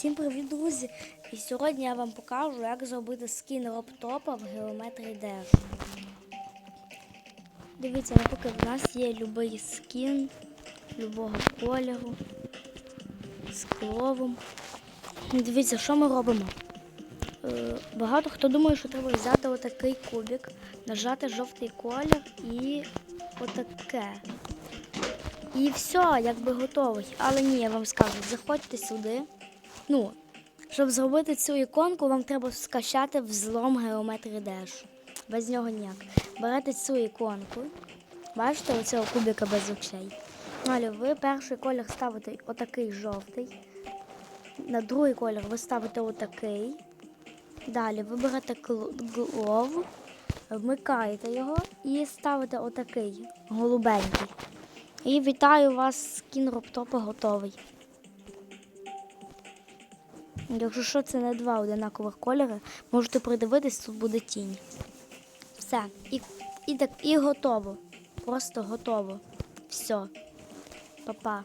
Всім привіт, друзі! І сьогодні я вам покажу, як зробити скін роптопа в геометрії Dash. Дивіться, наприклад, у нас є будь-який скін любого кольору з кловом. Дивіться, що ми робимо. Е, Багато хто думає, що треба взяти отакий кубик, нажати жовтий колір і отаке. І все, якби готовий. Але ні, я вам скажу, заходьте сюди. Ну, щоб зробити цю іконку, вам треба скачати взлом геометрії Dash. Без нього ніяк. Берете цю іконку. Бачите, оцього кубика без очей. Далі ви перший колір ставите отакий жовтий. На другий колір ви ставите отакий. Далі ви берете глов, вмикаєте його і ставите отакий голубенький. І вітаю вас, скін роптопа готовий. Якщо що, це не два одинакових кольори, можете придивитись, тут буде тінь. Все. І, і, так, і готово. Просто готово. Все. Па-па.